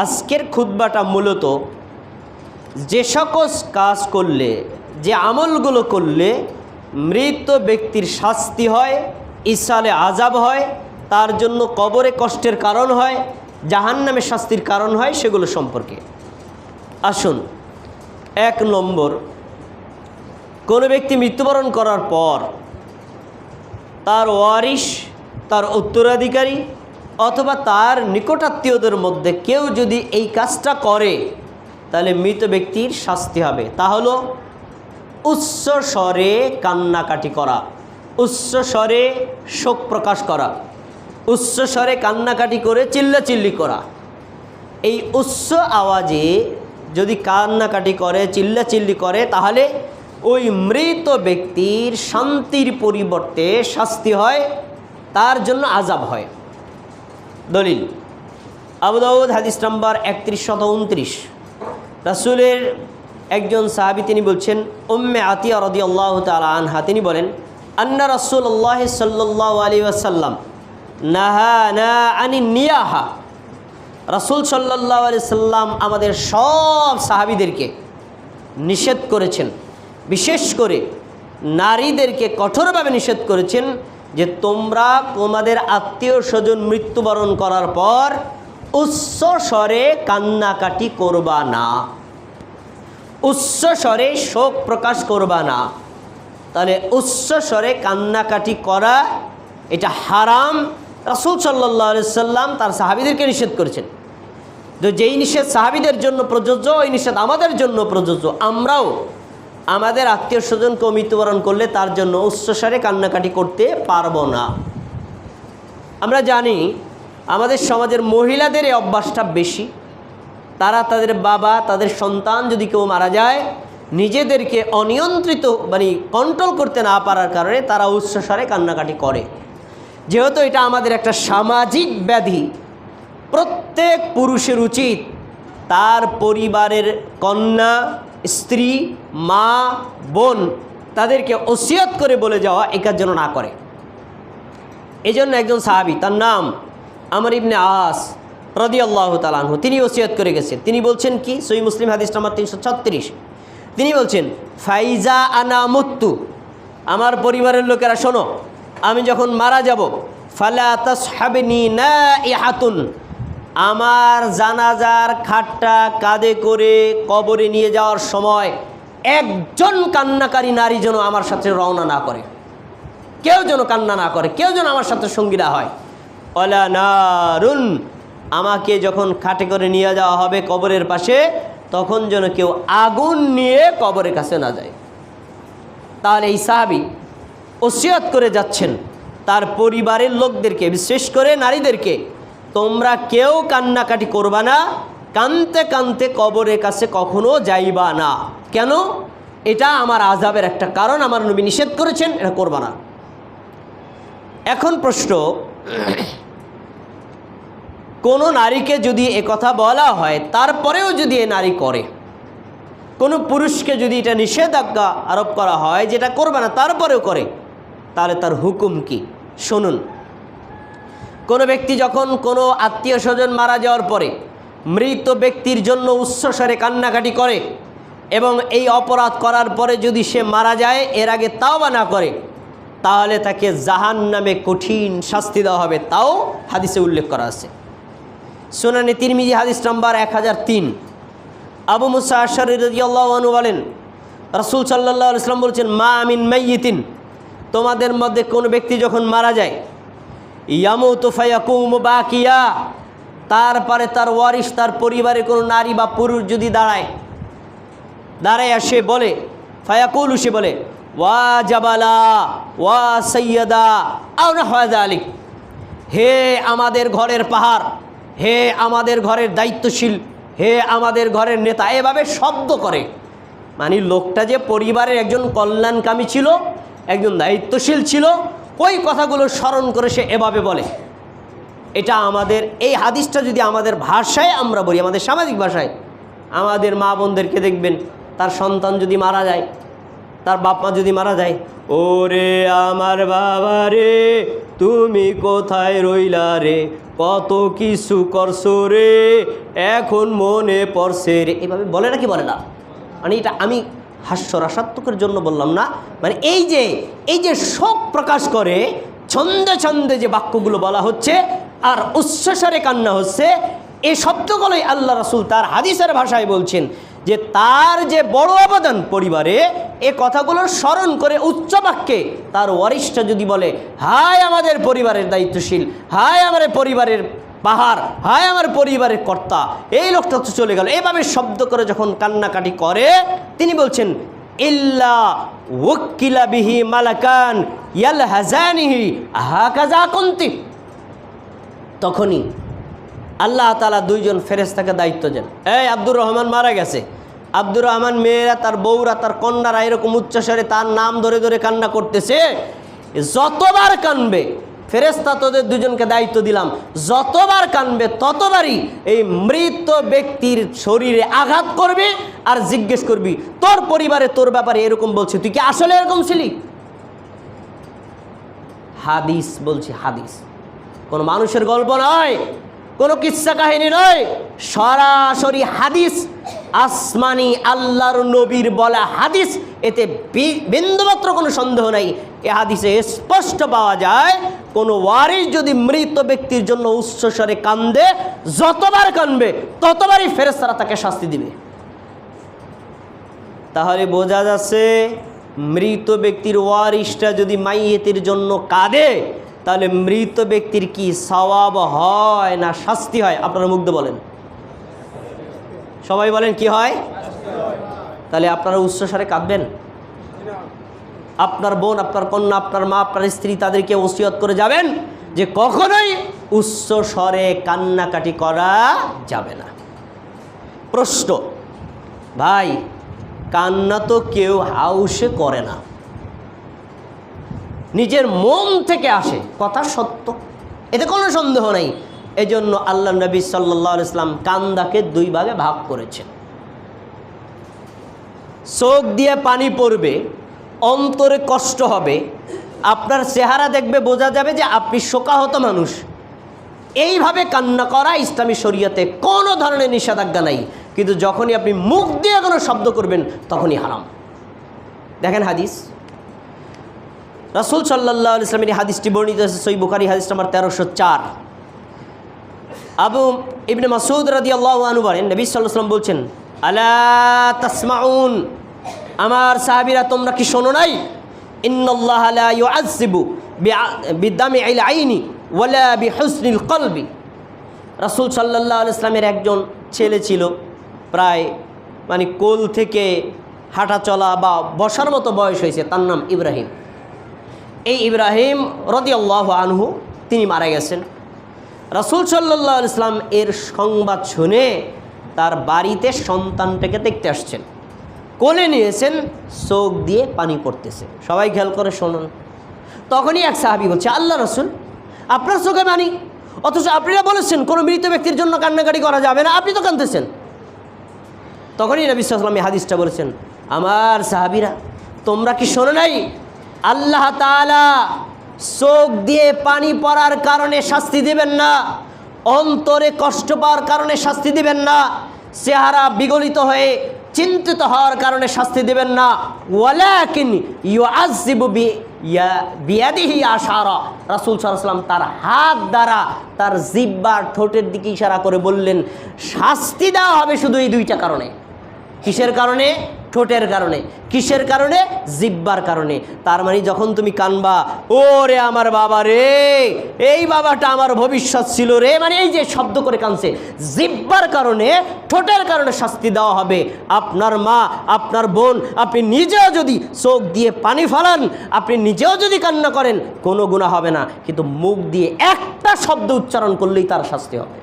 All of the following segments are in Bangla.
আজকের খুদ্বাটা মূলত যে সকল কাজ করলে, যে আমলগুলো করলে মৃত ব্যক্তির শাস্তি হয়, ইসালে আজাব হয়, তার জন্য কবরে কষ্টের কারণ হয়, জাহান্নামে শাস্তির কারণ হয় সেগুলো সম্পর্কে। আসুন, এক নম্বর, কোনো ব্যক্তি মৃত্যুবরণ করার পর তার ওয়ারিশ, তার উত্তরাধিকারী অথবা তার নিকটাত্মীয়দের মধ্যে কেউ যদি এই কাজটা করে, তাহলে মৃত ব্যক্তির শাস্তি হবে। তা হলো উচ্চ স্বরে কান্নাকাটি করা উচ্চ স্বরে শোক প্রকাশ করা উচ্চ স্বরে কান্নাকাটি করে চিল্লাচিল্লি করা। এই উচ্চ আওয়াজে যদি কান্নাকাটি করে, চিল্লাচিল্লি করে, তাহলে ওই মৃত ব্যক্তির শান্তির পরিবর্তে শাস্তি হয়, তার জন্য আজাব হয়। দলিল। আবুদাউদ হাদিস নাম্বার একত্রিশ শত উনত্রিশ। রাসুলের একজন সাহাবি তিনি বলছেন, উম্মে আতিয়া রদি আল্লাহ তালা আনহা। তিনি বলেন, আন্না রসুল আল্লাহ সাল্লাহ আলী আসাল্লাম নাহা না আনি নিয়াহা। রাসুল সাল্লাহ আলি সাল্লাম আমাদের সব সাহাবিদেরকে নিষেধ করেছেন। বিশেষ করে নারীদেরকে কঠোরভাবে নিষেধ করেছেন যে তোমরা তোমাদের আত্মীয় স্বজন মৃত্যুবরণ করার পর উচ্চ স্বরে কান্নাকাটি করবা না। উচ্চ স্বরে শোক প্রকাশ করবা না। তাহলে উচ্চ স্বরে কান্নাকাটি করা এটা হারাম। রাসুল সাল্লাহ সাল্লাম তার সাহাবিদেরকে নিষেধ করেছেন। তো যেই নিষেধ সাহাবিদের জন্য প্রযোজ্য, ওই নিষেধ আমাদের জন্য প্রযোজ্য। আমরাও আমাদের আত্মীয় স্বজনকে মৃত্যুবরণ করলে তার জন্য উচ্চস্বরে কান্নাকাটি করতে পারব না। আমরা জানি আমাদের সমাজের মহিলাদের এই অভ্যাসটা বেশি। তারা তাদের বাবা, তাদের সন্তান যদি কেউ মারা যায়, নিজেদেরকে অনিয়ন্ত্রিত মানে কন্ট্রোল করতে না পারার কারণে তারা উচ্চস্বরে কান্নাকাটি করে। যেহেতু এটা আমাদের একটা সামাজিক ব্যাধি, প্রত্যেক পুরুষের উচিত তার পরিবারের কন্যা স্ত্রী, মা, বোন তাদেরকে ওসিয়ত করে বলে যাওয়া একার জন্য না করে। এই জন্য একজন সাহাবি, তার নাম আমার ইবনে আস রদি আল্লাহ তালাহু তিনি ওসিয়ত করে গেছেন। তিনি বলছেন কি? সই মুসলিম হাদিস নাম্বার তিনশো ছত্রিশ। তিনি বলছেন, ফাইজা আনা মুত্তু। আমার পরিবারের লোকেরা, শোনো, আমি যখন মারা যাব, ফালা তাসহাবিনি না ইহাতুন আমার জানাজার খাটটা কাঁধে করে কবরে নিয়ে যাওয়ার সময় একজন কান্নাকারী নারী যেন আমার সাথে রওনা না করে। কেউ যেন কান্না না করে, কেউ যেন আমার সাথে সঙ্গী না হয়। অলা নারুন, আমাকে যখন খাটে করে নিয়ে যাওয়া হবে কবরের পাশে, তখন যেন কেউ আগুন নিয়ে কবরের কাছে না যায়। তাহলে এই সাহাবি ওসিয়ত করে যাচ্ছেন। তার পরিবারের লোকদেরকে, বিশেষ করে নারীদেরকে তোমরা কেউ কান্নাকাটি করবা না, কানতে কানতে কবরের কাছে কখনো যাইবা না। কেন? এটা আমার আজাবের একটা কারণ, আমার নবী নিষেধ করেছেন, এটা করবা না। এখন প্রশ্ন, কোনো নারীকে যদি এ কথা বলা হয়, তারপরেও যদি এ নারী করে, কোনো পুরুষকে যদি এটা নিষেধাজ্ঞা আরোপ করা হয় যেটা করবে না, তারপরেও করে, তাহলে তার হুকুম কি? শুনুন। কোনো ব্যক্তি যখন কোনো আত্মীয় স্বজন মারা যাওয়ার পরে মৃত ব্যক্তির জন্য উচ্চস্বরে কান্নাকাটি করে এবং এই অপরাধ করার পরে যদি সে মারা যায়, এর আগে তাও বা না করে, তাহলে তাকে জাহান নামে কঠিন শাস্তি দেওয়া হবে। তাও হাদিসে উল্লেখ করা আছে। সোনানি তিরমিজি হাদিস নাম্বার এক হাজার তিন। আবু মুসা আশারিয়াল্লাহনু বলেন, রাসুল সাল্লাহ ইসলাম বলছেন, মা আমিন মাইয়িতিন। তোমাদের মধ্যে কোনো ব্যক্তি যখন মারা যায় ইয়ামু তোফায়াকুম বাকিয়া। তারপরে তার ওয়ারিস তার পরিবারে কোনো নারী বা পুরুষ যদি দাঁড়ায় দাঁড়ায় সে বলে, ফায়াকুল সে বলে, ওয়া জাবালা, ওয়া সৈয়দা আউনা হয়াদা আলিক হে আমাদের ঘরের পাহাড়, হে আমাদের ঘরের দায়িত্বশীল, হে আমাদের ঘরের নেতা। এভাবে শব্দ করে। মানে লোকটা যে পরিবারের একজন কল্যাণকামী ছিল, একজন দায়িত্বশীল ছিল ওই কথাগুলো স্মরণ করে সে এভাবে বলে। এটা আমাদের, এই হাদিসটা যদি আমাদের ভাষায় আমরা বলি, আমাদের সামাজিক ভাষায়, আমাদের মা বোনদেরকে দেখবেন, তার সন্তান যদি মারা যায়, তার বাপ মা যদি মারা যায়, ওরে আমার বাবা রে, তুমি কোথায় রইলা রে, কত কিছু করছ রে, এখন মনে পড়ছে রে। এভাবে বলে না কি বলে না? মানে এটা আমি হাস্যরসাত্মকের জন্য বললাম না। মানে এই যে এই যে শোক প্রকাশ করে, ছন্দে ছন্দে যে বাক্যগুলো বলা হচ্ছে, আর উচ্চস্বরে কান্না হচ্ছে এই শব্দগুলোই আল্লাহ রাসূল তার হাদিসের ভাষায় বলছেন যে তার যে বড় অবদান পরিবারে, এ কথাগুলো স্মরণ করে উচ্চ বাক্যে তার ওয়ারিষ্ঠ যদি বলে, হায় আমাদের পরিবারের দায়িত্বশীল, হায় আমাদের পরিবারের পাহাড়। হায় আমার পরিবারের কর্তা, এই লোকটা তো চলে গেল। এভাবে শব্দ করে যখন কান্নাকাটি করে, তিনি বলছেন, ইল্লা ওকিলা বিহি মালাকান ইয়াল হাজানিহি হাকাজা তখনই আল্লাহ তালা দুইজন ফেরেস্তাকে দায়িত্ব দেন। এই আব্দুর রহমান মারা গেছে। আব্দুর রহমান মেয়েরা, তার বউরা, তার কন্যারা এরকম উচ্চস্বরে তার নাম ধরে ধরে কান্না করতেছে। যতবার কানবে ফেরেস্তা তোদের দুজনকে দায়িত্ব দিলাম। যতবার কানবে ততবারই এই মৃত ব্যক্তির শরীরে আঘাত করবে আর জিজ্ঞেস করবি, তোর পরিবারে তোর ব্যাপারে এরকম বলছে, তুই কি আসলে এরকম ছিলি? হাদিস বলছি, হাদিস। কোনো মানুষের গল্প নয়, কোনো কিচ্ছা কাহিনী নয়, সরাসরি হাদিস আসমানি আল্লাহর নবীর বলা হাদিস, এতে বিন্দুমাত্র কোনো সন্দেহ নাই। এ হাদিসে স্পষ্ট পাওয়া যায়, কোনো ওয়ারিস যদি মৃত ব্যক্তির জন্য উচ্চস্বরে কান্দে, যতবার কানবে, ততবারই ফেরেস্তারা তাকে শাস্তি দিবে। তাহলে বোঝা যাচ্ছে, মৃত ব্যক্তির ওয়ারিসটা যদি মাইয়েতের জন্য কাঁদে, তাহলে মৃত ব্যক্তির কি সওয়াব হয় না শাস্তি হয়? আপনারা মুগ্ধ বলেন। সবাই বলেন, কি হয়? তাহলে আপনারা উচ্চস্বরে কাঁদবেন। আপনার বোন, আপনার কন্যা, আপনার মা, আপনার স্ত্রী তাদেরকে ওসিয়ত করে যাবেন যে কখনোই উচ্চ স্বরে কান্নাকাটি করা যাবে না। প্রশ্ন, ভাই, কান্না তো কেউ হাউসে করে না। নিজের মন থেকে আসে, কথা সত্য। এতে কোনো সন্দেহ নাই। এজন্য আল্লাহ নবী সাল্লাহ ইসলাম কান্দাকে দুই ভাগে ভাগ করেছেন। চোখ দিয়ে পানি পড়বে, অন্তরে কষ্ট হবে, আপনার চেহারা দেখবে, বোঝা যাবে যে আপনি শোকাহত মানুষ। এইভাবে কান্না করা ইসলামী শরীয়তে কোনো ধরনের নিষেধাজ্ঞা নাই। কিন্তু যখনই আপনি মুখ দিয়ে কোনো শব্দ করবেন, তখনই হারাম। দেখেন হাদিস। রাসুল সাল্লাহ ইসলামের হাদিসটি বর্ণিত হয়েছে সই বুখারি হাদিস নাম্বার তেরোশো চার। আবু ইবনে মাসুদ রাদি আল্লাহ আনু নবী সাল্লাম বলছেন, আলা তাসমাউন? আমার সাহাবিরা, তোমরা কি শোনো নাই? ইন্নাল্লাহ লা ইউআযিবু বিদামি আইল আইনি ওয়ালা বিহুসনিল কলবি। রাসূল আলাইহি ইসলামের একজন ছেলে ছিল, প্রায় মানে কোল থেকে হাঁটা চলা বা বসার মতো বয়স হয়েছে, তার নাম ইব্রাহিম। এই ইব্রাহিম রদিয়াল্লাহ আনহু, তিনি মারা গেছেন। রাসুল সাল্লাহ ইসলাম এর সংবাদ শুনে তার বাড়িতে সন্তানটাকে দেখতে আসছেন। কোলে নিয়েছেন, চোখ দিয়ে পানি পড়তেছে। সবাই খেয়াল করে শোনুন। তখনই এক সাহাবি বলছে, আল্লাহ রসুল, আপনার চোখে পানি? অথচ আপনারা বলেছেন কোনো মৃত ব্যক্তির জন্য কান্নাকাটি করা যাবে না, আপনি তো কাঁদতেছেন। তখনই নবী সাল্লাম হাদিসটা বলেছেন, আমার সাহাবিরা, তোমরা কি শোনো নাই? আল্লাহ তাআলা চোখ দিয়ে পানি পড়ার কারণে শাস্তি দিবেন না, অন্তরে কষ্ট পাওয়ার কারণে শাস্তি দিবেন না, চেহারা বিগলিত হয়ে চিন্তিত হওয়ার কারণে শাস্তি দিবেন না। বিয়াদিহি আশারা। রাসূল সাল্লাল্লাহু তার হাত দ্বারা তার জিব্বার ঠোঁটের দিকে ইশারা করে বললেন, শাস্তি দেওয়া হবে শুধু এই দুইটা কারণে। কিসের কারণে? ঠোঁটের কারণে, কিসের কারণে? জিব্বার কারণে। তার মানে যখন তুমি কানবা ও রে আমার বাবা রে, এই বাবাটা আমার ভবিষ্যৎ ছিল রে মানে এই যে শব্দ করে কানছে, জিব্বার কারণে, ঠোঁটের কারণে শাস্তি দেওয়া হবে। আপনার মা, আপনার বোন, আপনি নিজেও যদি চোখ দিয়ে পানি ফালান, আপনি নিজেও যদি কান্না করেন, কোনো গুণা হবে না। কিন্তু মুখ দিয়ে একটা শব্দ উচ্চারণ করলেই তার শাস্তি হবে।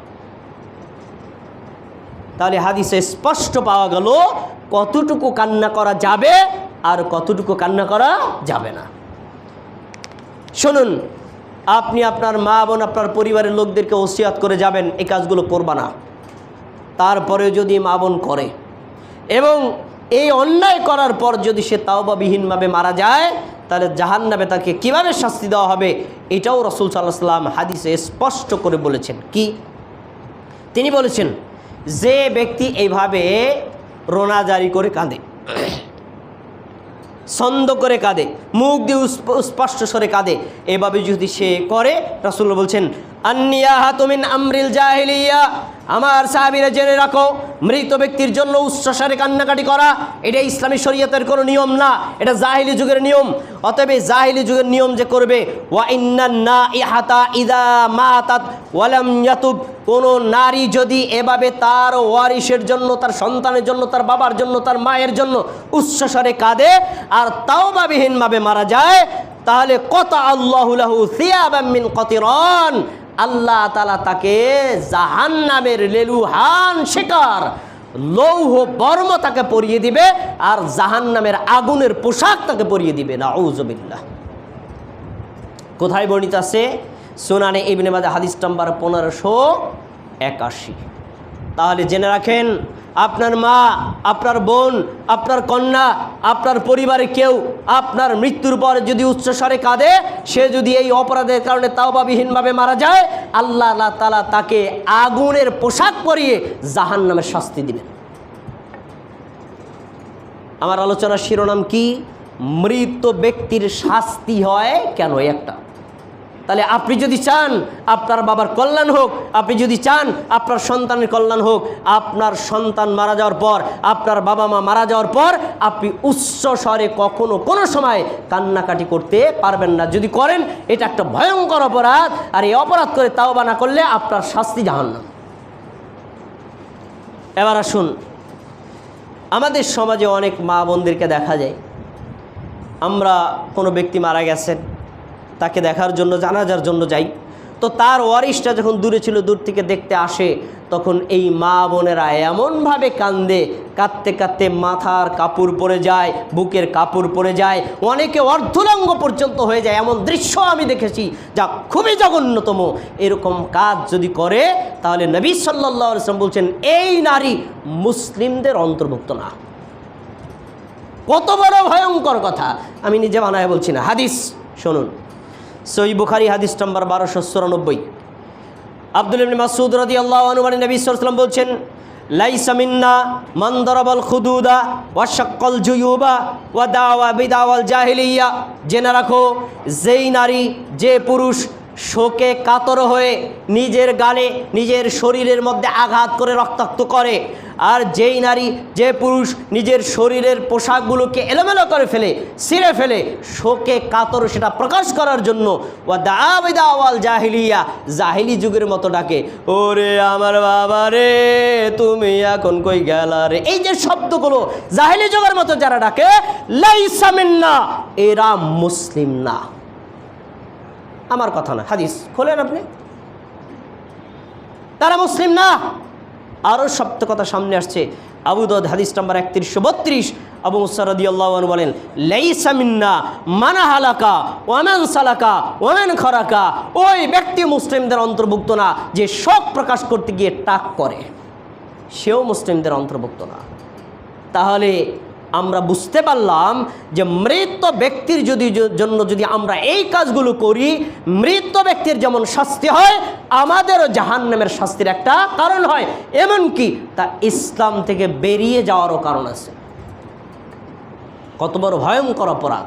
তাহলে হাদিসে স্পষ্ট পাওয়া গেল কতটুকু কান্না করা যাবে আর কতটুকু কান্না করা যাবে না। শুনুন, আপনি আপনার মা বোন, আপনার পরিবারের লোকদেরকে ওসিয়াত করে যাবেন, এই কাজগুলো করবা না। তারপরে যদি মা বোন করে এবং এই অন্যায় করার পর যদি সে তাওবাবিহীনভাবে মারা যায়, তাহলে জাহান্নামে তাকে কীভাবে শাস্তি দেওয়া হবে, এটাও রসুল সাল্লাহ সাল্লাম হাদিসে স্পষ্ট করে বলেছেন। কি? তিনি বলেছেন যে ব্যক্তি এইভাবে রোনা জারি করে কাঁদে, ছন্দ করে কাঁদে, মুখ দিয়ে স্পষ্ট স্বরে কাঁদে, এভাবে যদি সে করে রাসুল্লাহ বলছেন আন্নিয়া হাতমিন আমরিল জাহিলিয়া। আমার সাহাবিরা জেনে রাখো, মৃত ব্যক্তির জন্য উচ্চস্বরে কান্নাকাটি করা এটা ইসলামী শরীয়তের কোনো নিয়ম না, এটা জাহিলি যুগের নিয়ম। অতএব জাহিলি যুগের নিয়ম যে করবে, ওয়া ইহাতা ওয়ালাম কোনো নারী যদি এভাবে তার ওয়ারিসের জন্য, তার সন্তানের জন্য, তার বাবার জন্য, তার মায়ের জন্য উচ্চস্বরে কাঁদে আর তাওবাবিহীনভাবে মারা যায়, তাহলে কত আল্লাহুলাহু সিয়াবামিন আল্লাহ তালা তাকে জাহান্নামের লেলুহান শিকার লৌহ বর্ম তাকে পরিয়ে দিবে আর জাহান নামের আগুনের পোশাক তাকে পরিয়ে দিবে। না ঔজবিল্লা কোথায় বর্ণিত আছে? সোনানে ইবনে বাদে হাদিস নাম্বার পনেরোশো একাশি। তাহলে জেনে রাখেন আপনার মা, আপনার বোন, আপনার কন্যা, আপনার পরিবারে কেউ আপনার মৃত্যুর পর যদি উচ্চস্বরে কাঁদে, সে যদি এই অপরাধের কারণে তাওবাবিহীনভাবে মারা যায়, আল্লাহ তালা তাকে আগুনের পোশাক পরিয়ে জাহান নামের শাস্তি দিবেন। আমার আলোচনার শিরোনাম কি? মৃত ব্যক্তির শাস্তি হয় কেন? একটা। তাহলে আপনি যদি চান আপনার বাবার কল্যাণ হোক, আপনি যদি চান আপনার সন্তানের কল্যাণ হোক, আপনার সন্তান মারা যাওয়ার পর, আপনার বাবা মা মারা যাওয়ার পর, আপনি উচ্চ স্বরে কখনো কোনো সময় কান্নাকাটি করতে পারবেন না। যদি করেন, এটা একটা ভয়ঙ্কর অপরাধ। আর এই অপরাধ করে তাও বা না করলে আপনার শাস্তি জাহান্নাম। এবার আসুন, আমাদের সমাজে অনেক মা বোনদেরকে দেখা যায়। আমরা কোনো ব্যক্তি মারা গেছেন তাকে দেখার জন্য, জানাজার জন্য যাই। তো তার ওয়ারিশটা যখন দূরে ছিল, দূর থেকে দেখতে আসে, তখন এই মা বোনেরা এমনভাবে কান্দে, কাঁদতে কাঁদতে মাথার কাপড় পরে যায়, বুকের কাপড় পরে যায়, অনেকে অর্ধলঙ্গ পর্যন্ত হয়ে যায়। এমন দৃশ্য আমি দেখেছি যা খুবই জঘন্যতম। এরকম কাজ যদি করে, তাহলে নবী সাল্লাহ ইসলাম বলছেন, এই নারী মুসলিমদের অন্তর্ভুক্ত না। কত বড় ভয়ঙ্কর কথা। আমি নিজে বানায় বলছি না। হাদিস, শুনুন। সই বুখারি হাদিস নম্বর বারোশো চুরানব্বই। আব্দুল ইবনে মাসুদ রাদি আল্লাহ আনুমানি নবী সাল্লাম বলছেন, লাইসা মিন্না মান খুদুদা জুয়ুবা ওয়া দাওয়া জাহিলিয়া। জেনে রাখো, যেই নারী, যে পুরুষ শোকে কাতর হয়ে নিজের গালে, নিজের শরীরের মধ্যে আঘাত করে রক্তাক্ত করে। আর যেই নারী, যে পুরুষ নিজের শরীরের পোশাকগুলোকে এলোমেলো করে ফেলে, ছিঁড়ে ফেলে, শোকে কাতর সেটা প্রকাশ করার জন্য ও দাওয়াল জাহিলিয়া, জাহিলি যুগের মতো ডাকে, ওরে আমার বাবা রে, তুমি এখন কই গেলা রে? এই যে শব্দগুলো জাহিলি যুগের মতো যারা ডাকে লাইসামিন্না এরা মুসলিম না। আমার কথা না। হাদিস, খোলেন আপনি? তারা মুসলিম না। আরও সপ্ত কথা সামনে আসছে। আবু দদ হাদিস নাম্বার একত্রিশশো বত্রিশ। আবু মুসারদি আল্লাহ বলেন লেইসামিন্না মানা হালাকা ওয়ামেন সালাকা ওয়ামেন খরাকা। ওই ব্যক্তি মুসলিমদের অন্তর্ভুক্ত না, যে শোক প্রকাশ করতে গিয়ে টাক করে। সেও মুসলিমদের অন্তর্ভুক্ত না। তাহলে আমরা বুঝতে পারলাম যে মৃত ব্যক্তির যদি জন্য যদি আমরা এই কাজগুলো করি, মৃত ব্যক্তির যেমন শাস্তি হয়, আমাদেরও জাহান নামের শাস্তির একটা কারণ হয়। এমনকি তা ইসলাম থেকে বেরিয়ে যাওয়ারও কারণ আছে। কত বড় ভয়ঙ্কর অপরাধ।